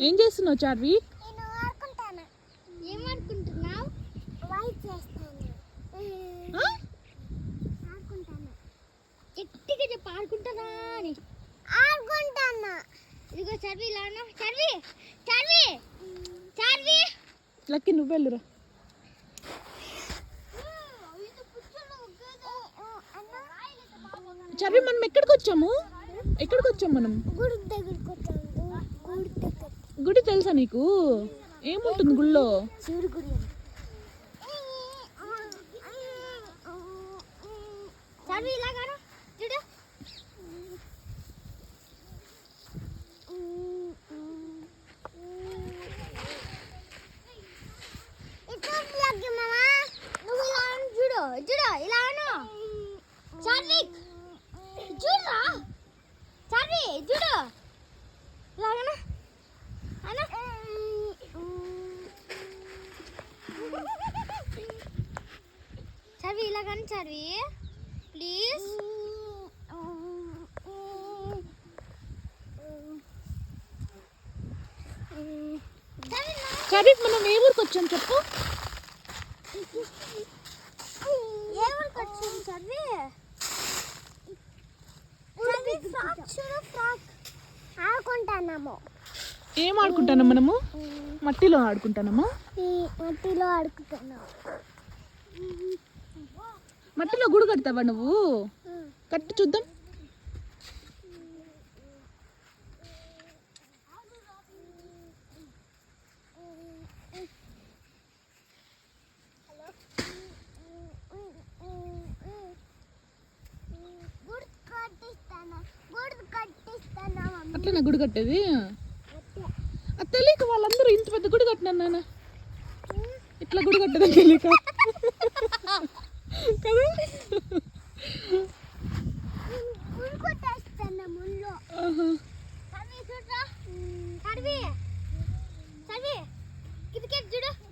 ఏం చేస్తున్నావు చార్వి? గట్టిగా చెప్పు ఆడుకుంటానా అని. ఆడుకుంటాను. ఇదిగో చర్వి ఇలా అన్నా చర్వి చర్వి చర్వి. లక్కి నువ్వు వెళ్ళురా. చర్వి మనం ఎక్కడికి వచ్చాము? ఎక్కడికి వచ్చాము మనం? గుడి దగ్గరికి వచ్చాము గుడి దగ్గర గుడి తెలుసా నీకు? ఏముంటుంది గుళ్ళో? శివుడి గుడి చదివి ఇలాగాను చూడు నువ్వు ఇలా అను చూడు చూడు ఇలా అను చార్విక్ చూడరా చార్వి చూడు ఇలాగనా అను చదివి ఇలా కానీ చదివి. ప్లీజ్ చర్వి మనం ఏ ఊరికి వచ్చాం చెప్పు? ఏ ఊరికి వచ్చింది చదివి? ఫ్రాక్ చూడు ఫ్రాక్. ఆడుకుంటాము ఏం ఆడుకుంటున్నాం మనము? మట్టిలో ఆడుకుంటున్నామా ఈ మట్టిలో ఆడుకుంటున్నాము మట్టిలో గుడి కడతావా నువ్వు? కట్టి చూద్దాం. అట్లనే గుడి కట్టేది? తెలియక వాళ్ళందరూ ఇంత పెద్ద గుడి కట్టినారు నాన్న. ఇట్లా గుడి కట్టడం తెలియక. కదా? చూడు.